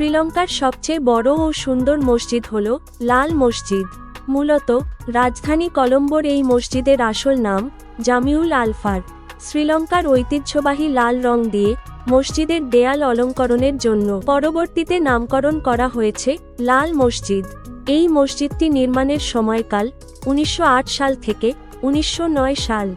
শ্রীলঙ্কার সবচেয়ে বড় ও সুন্দর মসজিদ হল লাল মসজিদ। মূলত, রাজধানী কলম্বোর এই মসজিদের আসল নাম জামিউল আলফার। শ্রীলঙ্কার ঐতিহ্যবাহী লাল রং দিয়ে মসজিদের দেয়াল অলঙ্করণের জন্য পরবর্তীতে নামকরণ করা হয়েছে লাল মসজিদ। এই মসজিদটি নির্মাণের সময়কাল উনিশশো আট সাল থেকে উনিশশো নয় সাল।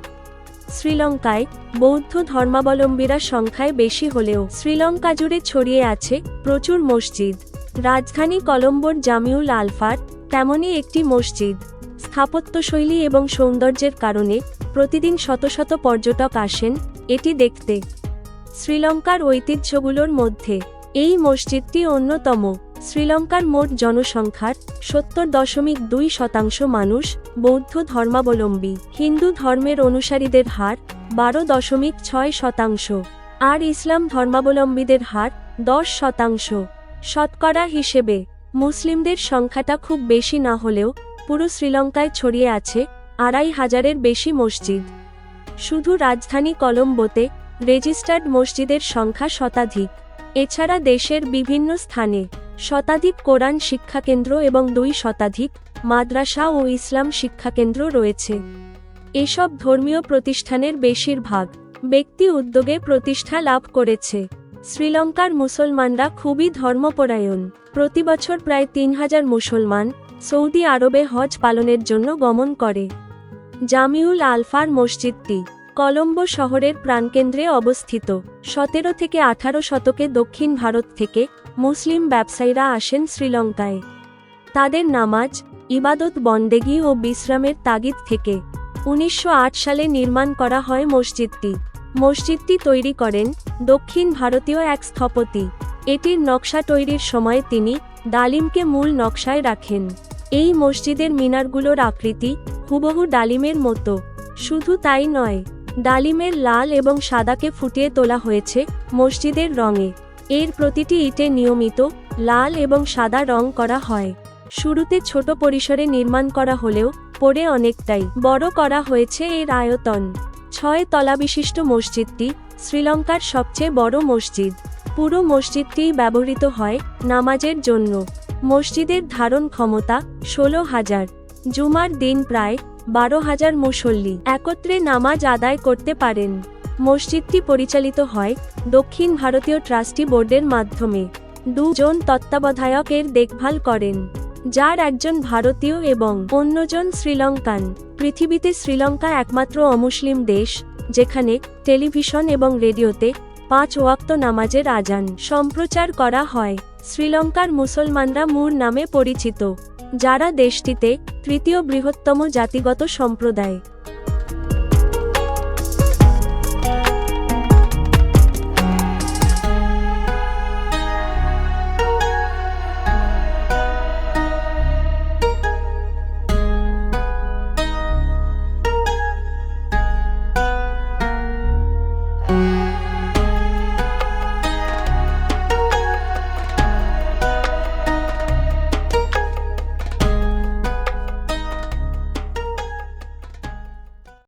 শ্রীলঙ্কায় বৌদ্ধ ধর্মাবলম্বীরা সংখ্যায় বেশি হলেও শ্রীলঙ্কা জুড়ে ছড়িয়ে আছে প্রচুর মসজিদ। রাজধানী কলম্বোর জামিউল আলফার তেমনই একটি মসজিদ। স্থাপত্যশৈলী এবং সৌন্দর্যের কারণে প্রতিদিন শত শত পর্যটক আসেন এটি দেখতে। শ্রীলঙ্কার ঐতিহ্যগুলোর মধ্যে এই মসজিদটি অন্যতম। শ্রীলঙ্কার মোট জনসংখ্যার সত্তর দশমিক দুই শতাংশ মানুষ বৌদ্ধ ধর্মাবলম্বী। হিন্দু ধর্মের অনুসারীদের হার বারো দশমিক ছয় শতাংশ। আর ইসলাম ধর্মাবলম্বীদের হার দশ শতাংশ। শতকরা হিসেবে মুসলিমদের সংখ্যাটা খুব বেশি না হলেও পুরো শ্রীলঙ্কায় ছড়িয়ে আছে আড়াই হাজারের বেশি মসজিদ। শুধু রাজধানী কলম্বোতে রেজিস্টার্ড মসজিদের সংখ্যা শতাধিক। এছাড়া দেশের বিভিন্ন স্থানে শতাধিক কোরআন শিক্ষাকেন্দ্র এবং দুই শতাধিক মাদ্রাসা ও ইসলাম শিক্ষাকেন্দ্র রয়েছে। এসব ধর্মীয় প্রতিষ্ঠানের বেশিরভাগ ব্যক্তি উদ্যোগে প্রতিষ্ঠা লাভ করেছে। শ্রীলঙ্কার মুসলমানরা খুবই ধর্মপরায়ণ। প্রতিবছর প্রায় তিন হাজার মুসলমান সৌদি আরবে হজ পালনের জন্য গমন করে। জামিউল আলফার মসজিদটি কলম্বো শহরের প্রাণকেন্দ্রে অবস্থিত। সতেরো থেকে আঠারো শতকে দক্ষিণ ভারত থেকে মুসলিম ব্যবসায়ীরা আসেন শ্রীলঙ্কায়। তাদের নামাজ, ইবাদত বন্দেগী ও বিশ্রামের তাগিদ থেকে উনিশশো আট সালে নির্মাণ করা হয় মসজিদটি। মসজিদটি তৈরি করেন দক্ষিণ ভারতীয় এক স্থপতি। এটির নকশা তৈরির সময় তিনি ডালিমকে মূল নকশায় রাখেন। এই মসজিদের মিনারগুলোর আকৃতি হুবহু ডালিমের মতো। শুধু তাই নয় ডালিমের লাল এবং সাদাকে ফুটিয়ে তোলা হয়েছে মসজিদের রঙে। এর প্রতিটি ইটে নিয়মিত লাল এবং সাদা রং করা হয়। শুরুতে ছোট পরিসরে নির্মাণ করা হলেও পরে অনেকটাই বড় করা হয়েছে এর আয়তন। ছয় তলা বিশিষ্ট মসজিদটি শ্রীলঙ্কার সবচেয়ে বড় মসজিদ। পুরো মসজিদটিই ব্যবহৃত হয় নামাজের জন্য। মসজিদের ধারণ ক্ষমতা ষোলো হাজার। জুমার দিন প্রায় বারো হাজার মুসল্লি একত্রে নামাজ আদায় করতে পারেন। মসজিদটি পরিচালিত হয় দক্ষিণ ভারতীয় ট্রাস্টি বোর্ডের মাধ্যমে। দুজন তত্ত্বাবধায়কের দেখভাল করেন, যার একজন ভারতীয় এবং অন্যজন শ্রীলঙ্কান। পৃথিবীতে শ্রীলঙ্কা একমাত্র অমুসলিম দেশ, যেখানে টেলিভিশন এবং রেডিওতে পাঁচ ওয়াক্ত নামাজের আজান সম্প্রচার করা হয়। শ্রীলঙ্কার মুসলমানরা মুর নামে পরিচিত যারা দেশটিতে তৃতীয় বৃহত্তম জাতিগত সম্প্রদায়।